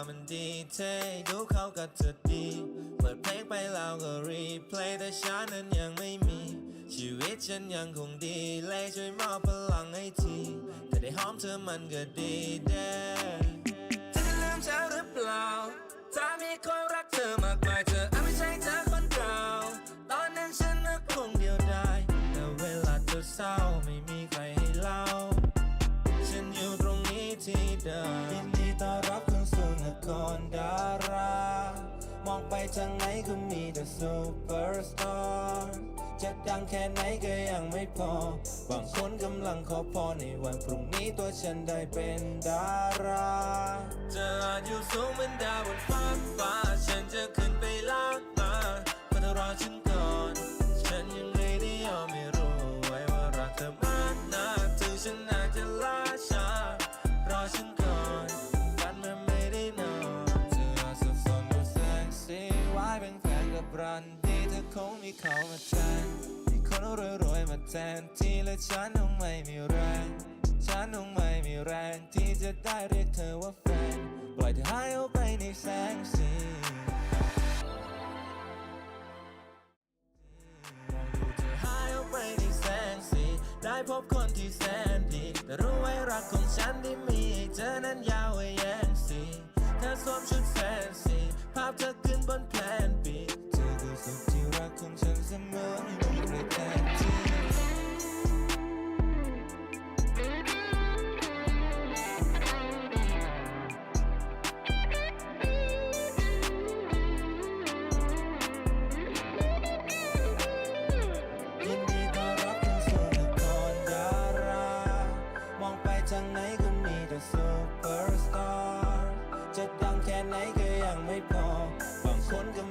ว่ามันดีเท่ดูเขากับเธอดี เปิดเพลงไปแล้วก็รีเพลย์แต่ฉันนั้นยังไม่มี ชีวิตฉันยังคงดีเลยช่วยมอบพลังให้ทีแต่ได้หอมเธอมันก็ดีเด้เธอจะลืมฉันหรือเปล่า ถ้ามีคนรักเธอมากมายเธออาจไม่ใช่เธอคนเก่าตอนนั้นฉันน่ะคงเดียวดายแต่เวลาเธอเศร้าไม่มีใครให้เล่า ฉันอยู่ตรงนี้ที่เดิม ทางไหนก็มีแต่ซูเปอร์สตาร์จะดังแค่ไหนก็ยังไม่พอ บางคนกำลังขอพรในวันพรุ่งนี้ตัวฉันได้เป็นดารา จะอาจอยู่สูงเหมือนดาวบนฟ้า กับรันดีเธอคงมีเขามาแทนมีคนรวยๆมาแทนที่และฉันคงไม่มีแรง ฉันคงไม่มีแรงที่จะได้เรียกเธอว่าแฟน ปล่อยเธอหายออกไปในแสงสีมองดูเธอหายออกไปในแสงสีได้พบคนที่แสนดีแต่รู้ไว้รักของฉันที่มีเธอนั้นยาวแย่งสีเธอสวมชุดแฟนซีภาพเธอขึ้นบนแางไหนก็มีแต่ซูเปอร์สตาร์จะดังแค่ไหนก็ยังไม่พอบางคนก็